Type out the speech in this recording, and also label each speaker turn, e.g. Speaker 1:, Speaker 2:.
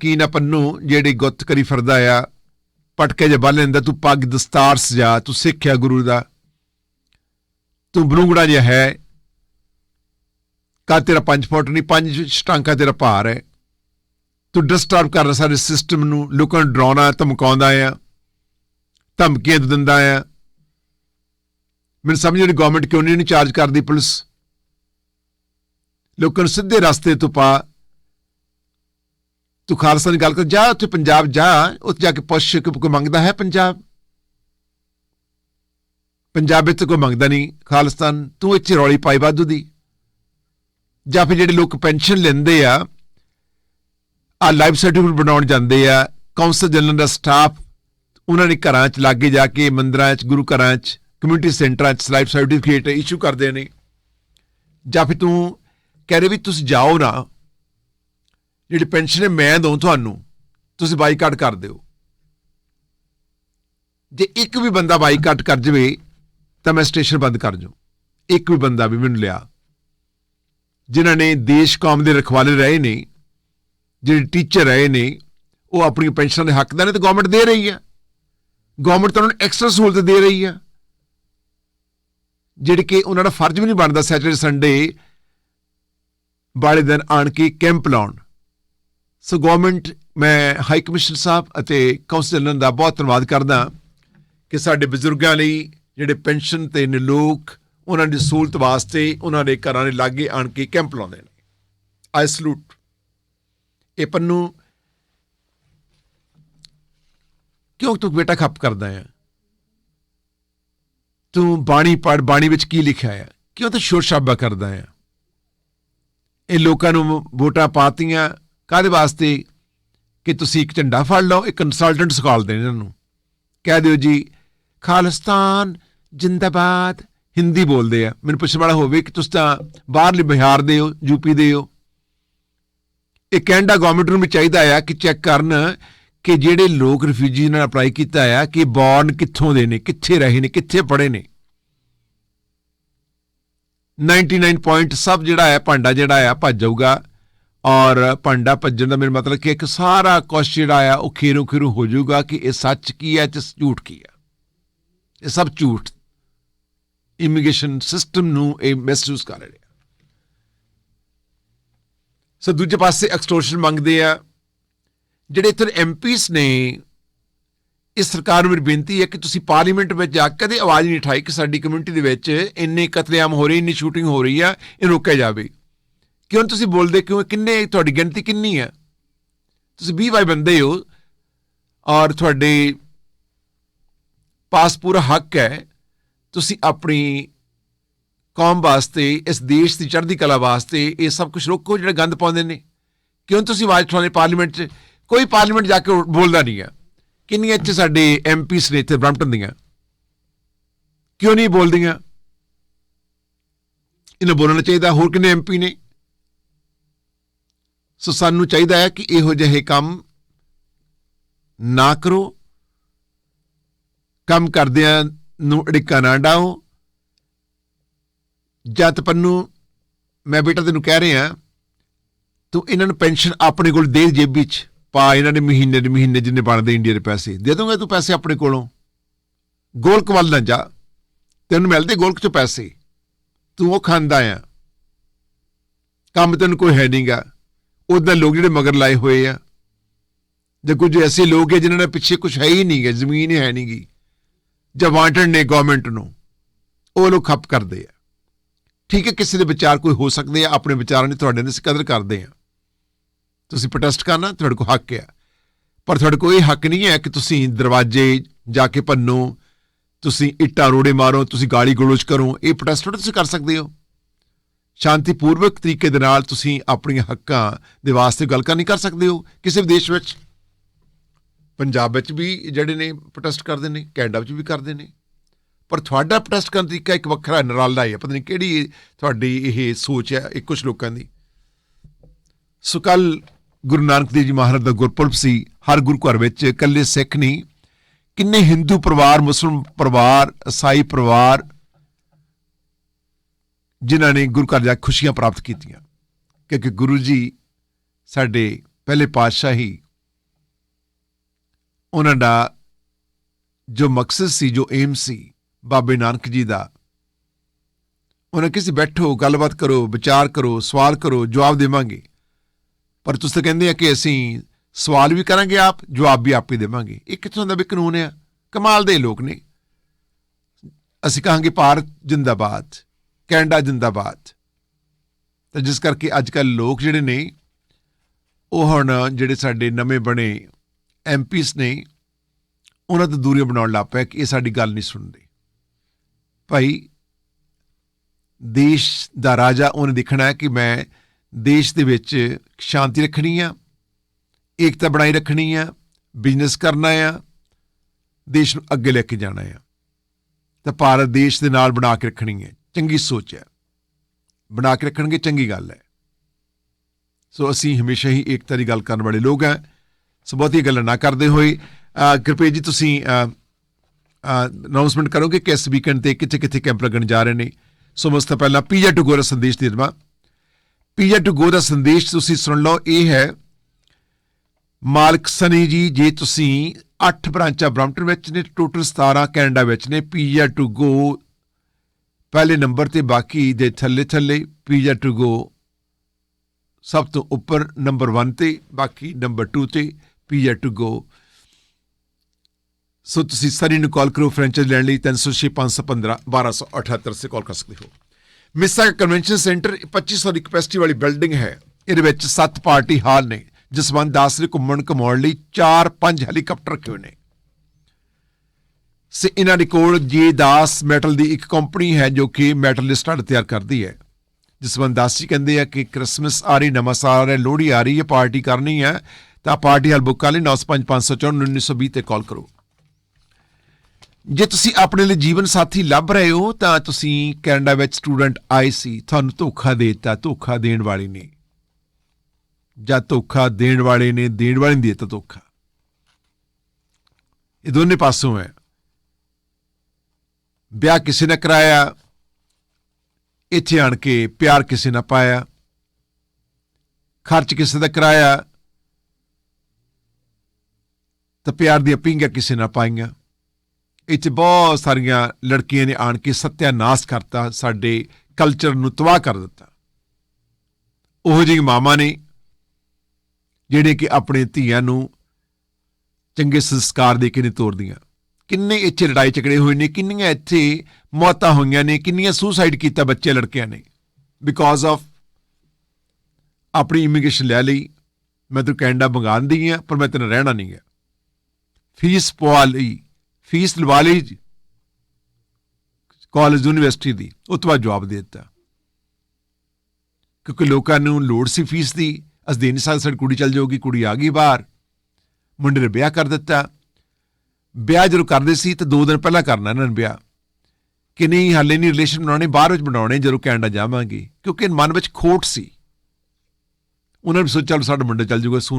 Speaker 1: ਕੀ ਨਾ ਪੰਨੂ, ਜਿਹੜੀ ਗੁੱਤ ਕਰੀ ਫਿਰਦਾ ਆ, ਪਟਕੇ ਜੇ ਬੰਨ ਲੈਂਦਾ ਤੂੰ ਪੱਗ ਦਸਤਾਰ ਸਜਾ, ਤੂੰ ਸਿੱਖਿਆ ਗੁਰੂ ਦਾ। ਤੂੰ ਬਲੂੰਗੜਾ ਜਿਹਾ ਹੈ। ਕਾ ਤੇਰਾ ਪੰਜ ਫੁੱਟ ਨਹੀਂ, ਪੰਜ ਸਟਾਂਕਾ ਤੇਰਾ ਭਾਰ ਹੈ। ਤੂੰ ਡਿਸਟਰਬ ਕਰ ਰਿਹਾ, ਸਾਰੇ ਸਿਸਟਮ ਨੂੰ ਲੋਕਾਂ ਨੂੰ ਡਰਾਉਣਾ, ਧਮਕਾਉਂਦਾ ਆ, ਧਮਕੀਆਂ ਦਿੰਦਾ ਆ। ਮੈਨੂੰ ਸਮਝ ਨਹੀਂ ਗਵਰਨਮੈਂਟ ਕਿਉਂ ਨਹੀਂ ਚਾਰਜ ਕਰਦੀ ਪੁਲਿਸ? ਲੋਕਾਂ ਨੂੰ ਸਿੱਧੇ ਰਸਤੇ ਤੋਂ ਪਾ ਤੂੰ ਖਾਲਸਾ ਦੀ ਗੱਲ ਕਰ, ਜਾ ਉੱਥੇ ਪੰਜਾਬ ਜਾ, ਉੱਥੇ ਜਾ ਕੇ ਪੁੱਛ ਕਿ ਕੋਈ ਮੰਗਦਾ ਹੈ ਪੰਜਾਬ? ਪੰਜਾਬ ਵਿੱਚ ਕੋਈ ਮੰਗਦਾ ਨਹੀਂ, ਖਾਲਿਸਤਾਨ, ਤੂੰ ਇੱਥੇ ਰੌਲੀ ਪਾਈ ਵਾਧੂ ਦੀ। ਜਾਂ ਫਿਰ ਜਿਹੜੇ ਲੋਕ ਪੈਨਸ਼ਨ ਲੈਂਦੇ ਆ ਆ ਲਾਈਫ ਸਰਟੀਫਿਕੇਟ ਬਣਾਉਣ ਜਾਂਦੇ ਆ ਕੌਂਸਲ ਜਨਰਲ ਦਾ ਸਟਾਫ ਉਹਨਾਂ ਨੇ ਘਰਾਂ 'ਚ ਲਾਗੇ ਜਾ ਕੇ, ਮੰਦਰਾਂ 'ਚ, ਗੁਰੂ ਘਰਾਂ 'ਚ ਕਮਿਊਨਿਟੀ ਸੈਂਟਰਾਂ 'ਚ ਲਾਈਫ ਸਰਟੀਫਿਕੇਟ ਇਸ਼ੂ ਕਰਦੇ ਨੇ। ਜਾਂ ਫਿਰ ਤੂੰ ਕਹਿ ਰਹੇ ਵੀ ਤੁਸੀਂ ਜਾਓ ਨਾ ਜਿਹੜੀ ਪੈਨਸ਼ਨ ਹੈ, ਮੈਂ ਦਊਂ ਤੁਹਾਨੂੰ। ਤੁਸੀਂ ਬਾਈਕਾਟ ਕਰ ਦਿਓ। ਜੇ ਇੱਕ ਵੀ ਬੰਦਾ ਬਾਈਕਾਟ ਕਰ ਜਵੇ, ਤਾਂ ਮੈਂ ਸਟੇਸ਼ਨ ਬੰਦ ਕਰ ਜੂ। ਇੱਕ ਵੀ ਬੰਦਾ ਵੀ ਮੈਨੂੰ ਲਿਆ। ਜਿਨ੍ਹਾਂ ਨੇ ਦੇਸ਼ ਕੌਮ ਦੇ ਰਖਵਾਲੇ ਰਹੇ ਨੇ, ਜਿਹੜੇ ਟੀਚਰ ਰਹੇ ਨੇ, ਉਹ ਆਪਣੀ ਪੈਨਸ਼ਨ ਦੇ ਹੱਕਦਾਰ ਨੇ ਤੇ ਗਵਰਨਮੈਂਟ ਦੇ ਰਹੀ ਆ। ਗਵਰਨਮੈਂਟ ਤਾਂ ਉਹਨਾਂ ਨੂੰ ਐਕਸਟਰਾ ਸਹੂਲਤ ਦੇ ਰਹੀ ਆ। ਜਿਹੜੀ ਕਿ ਉਹਨਾਂ ਦਾ ਫਰਜ਼ ਵੀ ਨਹੀਂ ਬਣਦਾ ਸੈਟਰਡੇ ਸੰਡੇ ਵਾਲੇ ਦਿਨ ਆਣ ਕੇ ਕੈਂਪ ਲਾਉਣ। ਸੋ ਗਵਰਨਮੈਂਟ ਮੈਂ ਹਾਈ ਕਮਿਸ਼ਨਰ ਸਾਹਿਬ ਅਤੇ ਕਾਉਂਸਲਰ ਦਾ ਬਹੁਤ ਧੰਨਵਾਦ ਕਰਦਾ ਕਿ ਸਾਡੇ ਬਜ਼ੁਰਗਾਂ ਲਈ ਜਿਹੜੇ ਪੈਨਸ਼ਨ ਤੇ ਨੇ ਲੋਕ, ਉਹਨਾਂ ਦੀ ਸਹੂਲਤ ਵਾਸਤੇ ਉਹਨਾਂ ਦੇ ਘਰਾਂ ਦੇ ਲਾਗੇ ਆਣ ਕੇ ਕੈਂਪ ਲਾਉਂਦੇ ਨੇ। ਆਈ ਸਲੂਟ ਇਹ ਪੰਨੂ, ਕਿਉਂ ਤੂੰ ਬੇਟਾ ਖੱਪ ਕਰਦਾ ਆ ਤੂੰ ਬਾਣੀ ਪੜ ਬਾਣੀ ਵਿੱਚ ਕੀ ਲਿਖਿਆ ਆ ਕਿਉਂ ਤੂੰ ਸ਼ੋਰ ਸ਼ਾਬਾ ਕਰਦਾ ਆ ਇਹ ਲੋਕਾਂ ਨੂੰ ਵੋਟਾਂ ਪਾਤੀਆਂ ਕਾਦੇ ਵਾਸਤੇ ਕਿ ਤੁਸੀਂ ਇੱਕ ਝੰਡਾ ਫੜ ਲਓ, ਇੱਕ ਕੰਸਲਟੈਂਟ ਸਿਖਾਲ ਦੇਣ ਇਹਨਾਂ ਨੂੰ? ਕਹਿ ਦਿਓ ਜੀ, ਖਾਲਿਸਤਾਨ ਜਿੰਦਾਬਾਦ ਹਿੰਦੀ ਬੋਲਦੇ ਆ। ਮੈਨੂੰ ਪੁੱਛਣ ਵਾਲਾ ਹੋਵੇ ਕਿ ਤੁਸੀਂ ਤਾਂ ਬਾਹਰਲੇ ਬਿਹਾਰ ਦੇ ਹੋ, ਯੂਪੀ ਦੇ ਹੋ। ਇਹ ਕੈਨੇਡਾ ਗਵਰਨਮੈਂਟ ਨੂੰ ਵੀ ਚਾਹੀਦਾ ਆ ਕਿ ਚੈੱਕ ਕਰਨ ਕਿ ਜਿਹੜੇ ਲੋਕ ਰਿਫਿਊਜੀ ਨਾਲ ਅਪਲਾਈ ਕੀਤਾ ਆ, ਕਿ ਬੌਰਨ ਕਿੱਥੋਂ ਦੇ ਨੇ, ਕਿੱਥੇ ਰਹੇ ਨੇ, ਕਿੱਥੇ ਪੜੇ ਨੇ। 99 ਪੁਆਇੰਟ ਸਭ ਜਿਹੜਾ ਹੈ ਭਾਂਡਾ ਜਿਹੜਾ ਆ, ਭੱਜ ਜਾਊਗਾ। ਔਰ ਭਾਂਡਾ ਭੱਜਣ ਦਾ ਮੇਰਾ ਮਤਲਬ ਕਿ ਇੱਕ ਸਾਰਾ ਕੁਛ ਜਿਹੜਾ ਆ, ਉਹ ਖੇਰੂ ਖੇਰੂ ਹੋ ਜਾਊਗਾ ਕਿ ਇਹ ਸੱਚ ਕੀ ਹੈ ਤੇ ਝੂਠ ਕੀ ਹੈ ਇਹ ਸਭ ਝੂਠ। ਇਮੀਗ੍ਰੇਸ਼ਨ ਸਿਸਟਮ ਨੂੰ ਇਹ ਮਹਿਸੂਸ ਕਰ ਰਿਹਾ ਸੋ ਦੂਜੇ ਪਾਸੇ ਐਕਸਟੋਰਸ਼ਨ ਮੰਗਦੇ ਆ। ਜਿਹੜੇ ਇੱਥੇ ਐਮਪੀਸ ਨੇ, ਇਸ ਸਰਕਾਰ ਨੂੰ ਮੇਰੀ ਬੇਨਤੀ ਹੈ ਕਿ ਤੁਸੀਂ ਪਾਰਲੀਮੈਂਟ ਵਿੱਚ ਜਾ ਕੇ ਕਦੇ ਆਵਾਜ਼ ਨਹੀਂ ਉਠਾਈ ਕਿ ਸਾਡੀ ਕਮਿਊਨਿਟੀ ਦੇ ਵਿੱਚ ਇੰਨੇ ਕਤਲੇਆਮ ਹੋ ਰਹੇ, ਇੰਨੀ ਸ਼ੂਟਿੰਗ ਹੋ ਰਹੀ ਆ, ਇਹ ਰੋਕਿਆ ਜਾਵੇ। ਕਿਉਂ ਤੁਸੀਂ ਬੋਲਦੇ? ਕਿਉਂ? ਕਿੰਨੇ ਤੁਹਾਡੀ ਗਿਣਤੀ ਕਿੰਨੀ ਹੈ? ਤੁਸੀਂ 20 ਵਾਈ ਬੰਦੇ ਹੋ ਔਰ ਤੁਹਾਡੇ ਪਾਸ ਪੂਰਾ ਹੱਕ ਹੈ। ਤੁਸੀਂ ਆਪਣੀ ਕੌਮ ਵਾਸਤੇ, ਇਸ ਦੇਸ਼ ਦੀ ਚੜ੍ਹਦੀ ਕਲਾ ਵਾਸਤੇ ਇਹ ਸਭ ਕੁਝ ਰੋਕੋ ਜਿਹੜਾ ਗੰਦ ਪਾਉਂਦੇ ਨੇ। ਕਿਉਂ ਤੁਸੀਂ ਆਵਾਜ਼ ਉਠਾਉਂਦੇ ਪਾਰਲੀਮੈਂਟ 'ਚ? ਕੋਈ ਪਾਰਲੀਮੈਂਟ ਜਾ ਕੇ ਬੋਲਦਾ ਨਹੀਂ ਹੈ। ਕਿੰਨੀਆਂ ਇੱਥੇ ਸਾਡੇ ਐਮਪੀਸ ਨੇ ਇੱਥੇ ਬ੍ਰੈਂਪਟਨ ਦੀਆਂ? ਕਿਉਂ ਨਹੀਂ ਬੋਲਦੀਆਂ? ਇਹਨਾਂ ਬੋਲਣਾ ਚਾਹੀਦਾ। ਹੋਰ ਕਿੰਨੇ ਐਮਪੀ ਨੇ? ਸੋ ਸਾਨੂੰ ਚਾਹੀਦਾ ਹੈ ਕਿ ਇਹੋ ਜਿਹੇ ਕੰਮ ਨਾ ਕਰੋ। ਕੰਮ ਕਰਦਿਆਂ ਨੂੰ ਅੜਿੱਕਾ ਨਾ ਡਾਓ ਜਤ ਪੰਨੂ, ਮੈਂ ਬੇਟਾ ਤੈਨੂੰ ਕਹਿ ਰਿਹਾ, ਤੂੰ ਇਹਨਾਂ ਨੂੰ ਪੈਨਸ਼ਨ ਆਪਣੇ ਕੋਲ ਦੇ ਜੇਬੀ 'ਚ ਪਾ ਇਹਨਾਂ ਨੇ ਮਹੀਨੇ ਦੇ ਮਹੀਨੇ ਜਿੰਨੇ ਬਣਦੇ ਇੰਡੀਆ ਦੇ ਪੈਸੇ। ਦੇ ਦੂੰਗਾ ਤੂੰ ਪੈਸੇ ਆਪਣੇ ਕੋਲੋਂ। ਗੋਲਕ ਵੱਲ ਨਾ ਜਾ। ਤੈਨੂੰ ਮਿਲਦੇ ਗੋਲਕ ਚ ਪੈਸੇ। ਤੂੰ ਉਹ ਖਾਂਦਾ ਆ। ਕੰਮ ਤੈਨੂੰ ਕੋਈ ਹੈ ਨਹੀਂਗਾ ਉਹਦਾ ਲੋਕ ਜਿਹੜੇ ਮਗਰ ਲਾਏ ਹੋਏ ਆ। ਜੇ ਕੁਝ ਐਸੇ ਲੋਕ ਹੈ ਜਿਨ੍ਹਾਂ ਦੇ ਪਿੱਛੇ ਕੁਝ ਹੈ ਹੀ ਨਹੀਂ ਨਹੀਂਗਾ ਜ਼ਮੀਨ ਹੈ ਨਹੀਂ ਨਹੀਂਗੀ ਜਾਂ ਵਾਂਟਡ ਨੇ ਗਵਰਨਮੈਂਟ ਨੂੰ, ਉਹ ਲੋਕ ਖੱਪ ਕਰਦੇ ਆ। ਠੀਕ ਹੈ, ਕਿਸੇ ਦੇ ਵਿਚਾਰ ਕੋਈ ਹੋ ਸਕਦੇ ਆ, ਆਪਣੇ ਵਿਚਾਰਾਂ ਦੀ ਤੁਹਾਡੇ ਨਾਲ ਕਦਰ ਕਰਦੇ ਆ। ਤੁਸੀਂ ਪ੍ਰੋਟੈਸਟ ਕਰਨਾ, ਤੁਹਾਡੇ ਕੋਲ ਹੱਕ ਆ। ਪਰ ਤੁਹਾਡੇ ਕੋਲ ਇਹ ਹੱਕ ਨਹੀਂ ਹੈ ਕਿ ਤੁਸੀਂ ਦਰਵਾਜ਼ੇ ਜਾ ਕੇ ਭੰਨੋ, ਤੁਸੀਂ ਇੱਟਾਂ ਰੋੜੇ ਮਾਰੋ, ਤੁਸੀਂ ਗਾਲੀ ਗਲੋਚ ਕਰੋ। ਇਹ ਪ੍ਰੋਟੈਸਟ ਤੁਸੀਂ ਕਰ ਸਕਦੇ ਹੋ। ਸ਼ਾਂਤੀਪੂਰਵਕ ਤਰੀਕੇ ਦੇ ਨਾਲ ਤੁਸੀਂ ਆਪਣੀਆਂ ਹੱਕਾਂ ਦੇ ਵਾਸਤੇ ਗੱਲ ਕਰ ਨਹੀਂ ਕਰ ਸਕਦੇ ਹੋ ਕਿਸੇ ਵੀ ਦੇਸ਼ ਵਿੱਚ। ਪੰਜਾਬ ਵਿੱਚ ਵੀ ਜਿਹੜੇ ਨੇ ਪ੍ਰੋਟੈਸਟ ਕਰਦੇ ਨੇ, ਕੈਨੇਡਾ ਵਿੱਚ ਵੀ ਕਰਦੇ ਨੇ। ਪਰ ਤੁਹਾਡਾ ਪ੍ਰੋਟੈਸਟ ਕਰਨ ਦਾ ਤਰੀਕਾ ਇੱਕ ਵੱਖਰਾ ਨਿਰਾਲਾ ਹੈ ਪਤਾ ਨਹੀਂ ਕਿਹੜੀ ਤੁਹਾਡੀ ਇਹ ਸੋਚ ਹੈ, ਇਹ ਕੁਝ ਲੋਕਾਂ ਦੀ। ਸੋ ਕੱਲ ਗੁਰੂ ਨਾਨਕ ਦੇਵ ਜੀ ਮਹਾਰਾਜ ਦਾ ਗੁਰਪੁਰਬ ਸੀ। ਹਰ ਗੁਰੂ ਘਰ ਵਿੱਚ ਇਕੱਲੇ ਸਿੱਖ ਨਹੀਂ, ਕਿੰਨੇ ਹਿੰਦੂ ਪਰਿਵਾਰ, ਮੁਸਲਮਾਨ ਪਰਿਵਾਰ ਈਸਾਈ ਪਰਿਵਾਰ ਜਿਨ੍ਹਾਂ ਨੇ ਗੁਰੂ ਘਰ ਜਾ ਕੇ ਖੁਸ਼ੀਆਂ ਪ੍ਰਾਪਤ ਕੀਤੀਆਂ। ਕਿਉਂਕਿ ਗੁਰੂ ਜੀ ਸਾਡੇ ਪਹਿਲੇ ਪਾਤਸ਼ਾਹ ਹੀ ਉਹਨਾਂ ਦਾ ਜੋ ਮਕਸਦ ਸੀ, ਜੋ ਏਮ ਸੀ, ਬਾਬੇ ਨਾਨਕ ਜੀ ਦਾ, ਉਹਨਾਂ ਕਿਸੇ ਬੈਠੋ, ਗੱਲਬਾਤ ਕਰੋ, ਵਿਚਾਰ ਕਰੋ, ਸਵਾਲ ਕਰੋ, ਜਵਾਬ ਦੇਵਾਂਗੇ। ਪਰ ਤੁਸੀਂ ਤਾਂ ਕਹਿੰਦੇ ਆ ਕਿ ਅਸੀਂ ਸਵਾਲ ਵੀ ਕਰਾਂਗੇ ਆਪ, ਜਵਾਬ ਵੀ ਆਪ ਹੀ ਦੇਵਾਂਗੇ। ਇਹ ਕਿੱਥੋਂ ਦਾ ਵੀ ਕਾਨੂੰਨ ਆ? ਕਮਾਲ ਦੇ ਲੋਕ ਨੇ। ਅਸੀਂ ਕਹਾਂਗੇ ਭਾਰਤ ਜਿੰਦਾਬਾਦ। ਕੈਨੇਡਾ ਜਿੰਦਾਬਾਦ। ਤਾਂ ਜਿਸ ਕਰਕੇ ਅੱਜ ਕੱਲ ਲੋਕ ਜਿਹੜੇ ਨੇ, ਉਹ ਹੁਣ ਜਿਹੜੇ ਸਾਡੇ ਨਵੇਂ ਬਣੇ ਐਮਪੀਸ ਨੇ, ਉਹਨਾਂ ਤੋਂ ਦੂਰੀਆਂ ਬਣਾਉਣ ਲੱਗ ਪਿਆ ਕਿ ਇਹ ਸਾਡੀ ਗੱਲ ਨਹੀਂ ਸੁਣਦੇ। ਭਾਈ, ਦੇਸ਼ ਦਾ ਰਾਜਾ ਉਹਨੇ ਦੇਖਣਾ ਹੈ ਕਿ ਮੈਂ ਦੇਸ਼ ਦੇ ਵਿੱਚ ਸ਼ਾਂਤੀ ਰੱਖਣੀ ਆ, ਏਕਤਾ ਬਣਾਈ ਰੱਖਣੀ ਆ, ਬਿਜ਼ਨਸ ਕਰਨਾ ਆ, ਦੇਸ਼ ਨੂੰ ਅੱਗੇ ਲੈ ਕੇ ਜਾਣਾ ਆ। ਤਾਂ ਭਾਰਤ ਦੇਸ਼ ਦੇ ਨਾਲ ਬਣਾ ਕੇ ਰੱਖਣੀ ਹੈ। ਚੰਗੀ ਸੋਚ ਹੈ। ਬਣਾ ਕੇ ਰੱਖਣਗੇ, ਚੰਗੀ ਗੱਲ ਹੈ। ਸੋ ਅਸੀਂ ਹਮੇਸ਼ਾ ਹੀ ਏਕਤਾ ਦੀ ਗੱਲ ਕਰਨ ਵਾਲੇ ਲੋਕ ਹਾਂ। ਸੋ ਬਹੁਤੀ ਗੱਲਾਂ ਨਾ ਕਰਦੇ ਹੋਏ ਅਹ ਜੀ, ਤੁਸੀਂ ਅਨਾਉਂਸਮੈਂਟ ਕਰੋਗੇ ਕਿ ਇਸ ਵੀਕਐਂਡ ਤੇ ਕਿੱਥੇ ਕਿੱਥੇ ਕੈਂਪ ਲੱਗਣ ਜਾ ਰਹੇ ਨੇ? ਸੋ ਉਸ ਤੋਂ ਪਹਿਲਾਂ ਪੀਜਾ ਟੂ ਗੋ ਦਾ ਸੰਦੇਸ਼ ਦੇ ਦੇਵਾਂ। ਪੀਜਾ ਟੂ ਗੋ ਦਾ ਸੰਦੇਸ਼ ਤੁਸੀਂ ਸੁਣ ਲਓ, ਇਹ ਹੈ, ਮਾਲਕ ਸਨੀ ਜੀ, ਜੇ ਤੁਸੀਂ 8 ਬ੍ਰਾਂਚਾਂ ਬ੍ਰੈਂਪਟਨ ਵਿੱਚ ਨੇ ਟੋਟਲ 17 ਕੈਨੇਡਾ ਵਿੱਚ ਨੇ ਪੀਜਾ ਟੂ ਗੋ ਪਹਿਲੇ ਨੰਬਰ ਤੇ ਬਾਕੀ ਦੇ ਥੱਲੇ ਥੱਲੇ ਪੀਜਾ ਟੂ ਗੋ ਸਭ ਤੋਂ ਉੱਪਰ ਨੰਬਰ 1 ਤੇ, ਬਾਕੀ ਨੰਬਰ 2 ਤੇ ਪੀਜਾ ਟੂ ਗੋ। ਸੋ ਤੁਸੀਂ ਸਰੀ ਨੂੰ ਕਾਲ ਕਰੋ ਫਰੈਂਚਾਈਜ਼ ਲੈਣ ਲਈ 306 515 1278 ਸੇ ਕਾਲ ਕਰ ਸਕਦੇ ਹੋ। ਮਿਸਾ ਕਨਵੈਨਸ਼ਨ ਸੈਂਟਰ 2500 ਦੀ ਕਪੈਸਿਟੀ ਵਾਲੀ ਬਿਲਡਿੰਗ ਹੈ। ਇਹਦੇ ਵਿੱਚ ਸੱਤ ਪਾਰਟੀ ਹਾਲ ਨੇ, ਜਸਵੰਤ ਦਾਸ ਨੇ ਘੁੰਮਣ ਘਮਾਉਣ ਲਈ 4-5 ਹੈਲੀਕਾਪਟਰ ਰੱਖੇ ਹੋਏ ਨੇ। ਸੇ ਇਹਨਾਂ ਦੇ ਕੋਲ ਜੇ ਦਾਸ ਮੈਟਲ ਦੀ ਇੱਕ ਕੰਪਨੀ ਹੈ ਜੋ ਕਿ ਮੈਟਲ ਲਿਸਟਾਂ ਤਿਆਰ ਕਰਦੀ ਹੈ। ਜਸਵੰਤ ਦਾਸ ਜੀ ਕਹਿੰਦੇ ਆ ਕਿ ਕ੍ਰਿਸਮਸ ਆ ਰਹੀ, ਨਵਾਂ ਸਾਲ ਆ ਰਿਹਾ ਲੋਹੜੀ ਆ ਰਹੀ ਹੈ, ਪਾਰਟੀ ਕਰਨੀ ਹੈ, ਤਾਂ ਪਾਰਟੀ ਹਾਲ ਬੁੱਕ ਕਰ ਲਈ 9554 ਤੇ ਕਾਲ ਕਰੋ। ਜੇ ਤੁਸੀਂ ਆਪਣੇ ਲਈ ਜੀਵਨ ਸਾਥੀ ਲੱਭ ਰਹੇ ਹੋ, ਤਾਂ ਤੁਸੀਂ ਕੈਨੇਡਾ ਵਿੱਚ ਸਟੂਡੈਂਟ ਆਏ ਸੀ। ਤੁਹਾਨੂੰ ਧੋਖਾ ਦੇ ਦਿੱਤਾ, ਧੋਖਾ ਦੇਣ ਵਾਲੇ ਨੇ। ਜਾਂ ਧੋਖਾ ਦੇਣ ਵਾਲੇ ਨੇ, ਦੇਣ ਵਾਲੇ ਨੇ ਦੇ ਦਿੱਤਾ ਧੋਖਾ। ਇਹ ਦੋਨੇ ਪਾਸੋਂ ਹੈ। ਵਿਆਹ ਕਿਸੇ ਨੇ ਕਰਾਇਆ, ਇੱਥੇ ਆਣ ਕੇ ਪਿਆਰ ਕਿਸੇ ਨੇ ਪਾਇਆ, ਖਰਚ ਕਿਸੇ ਦਾ ਕਰਾਇਆ, ਤਾਂ ਪਿਆਰ ਦੀਆਂ ਪਿੰਗਾਂ ਕਿਸੇ ਨੇ ਪਾਈਆਂ। ਇੱਥੇ ਬਹੁਤ ਸਾਰੀਆਂ ਲੜਕੀਆਂ ਨੇ ਆਣ ਕੇ ਸਤਿਆਨਾਸ਼ ਕਰਤਾ, ਸਾਡੇ ਕਲਚਰ ਨੂੰ ਤਬਾਹ ਕਰ ਦਿੱਤਾ। ਉਹ ਜਿਹੀ ਮਾਮਾ ਨੇ, ਜਿਹੜੇ ਕਿ ਆਪਣੇ ਧੀਆਂ ਨੂੰ ਚੰਗੇ ਸੰਸਕਾਰ ਦੇ ਕੇ ਨਹੀਂ ਤੋਰਦੀਆਂ। ਕਿੰਨੇ ਇੱਥੇ ਲੜਾਈ ਝਗੜੇ ਹੋਏ ਨੇ, ਕਿੰਨੀਆਂ ਇੱਥੇ ਮੌਤਾਂ ਹੋਈਆਂ ਨੇ, ਕਿੰਨੀਆਂ ਸੁਸਾਈਡ ਕੀਤਾ ਬੱਚੇ, ਲੜਕਿਆਂ ਨੇ। ਬਿਕੋਜ਼ ਆਫ ਆਪਣੀ ਇਮੀਗ੍ਰੇਸ਼ਨ ਲੈ ਲਈ, ਮੈਂ ਤੈਨੂੰ ਕੈਨੇਡਾ ਮੰਗਾ ਦਿੰਦੀ ਆ, ਪਰ ਮੈਂ ਤੈਨੂੰ ਰਹਿਣਾ ਨਹੀਂ ਹੈ ਫੀਸ ਪਵਾ ਲਈ ਫੀਸ ਲਵਾ ਲਈ ਕਾਲਜ ਯੂਨੀਵਰਸਿਟੀ ਦੀ, ਉਹ ਤੋਂ ਬਾਅਦ ਜਵਾਬ ਦੇ ਦਿੱਤਾ। ਕਿਉਂਕਿ ਲੋਕਾਂ ਨੂੰ ਲੋੜ ਸੀ ਫੀਸ ਦੀ, ਅਸ ਦੇ ਨਹੀਂ ਸਾਡੀ ਕੁੜੀ ਚੱਲ ਜਾਊਗੀ, ਕੁੜੀ ਆ ਗਈ ਬਾਹਰ। ਮੁੰਡੇ ਨੇ ਵਿਆਹ ਕਰ ਦਿੱਤਾ। ਵਿਆਹ ਜਦੋਂ ਕਰਦੇ ਸੀ ਤਾਂ ਦੋ ਦਿਨ ਪਹਿਲਾਂ ਕਰਨਾ ਇਹਨਾਂ ਨੇ ਵਿਆਹ। ਕਿ ਨਹੀਂ, ਹਾਲੇ ਨਹੀਂ ਰਿਲੇਸ਼ਨ ਬਣਾਉਣੇ ਬਾਹਰ ਵਿੱਚ ਬਣਾਉਣੇ, ਜਦੋਂ ਕੈਨੇਡਾ ਜਾਵਾਂਗੇ। ਕਿਉਂਕਿ ਮਨ ਵਿੱਚ ਖੋਟ ਸੀ। ਉਹਨਾਂ ਨੇ ਸੋਚਿਆ, ਚਲੋ ਸਾਡਾ ਮੁੰਡਾ ਚੱਲ ਜਾਊਗਾ ਸੂ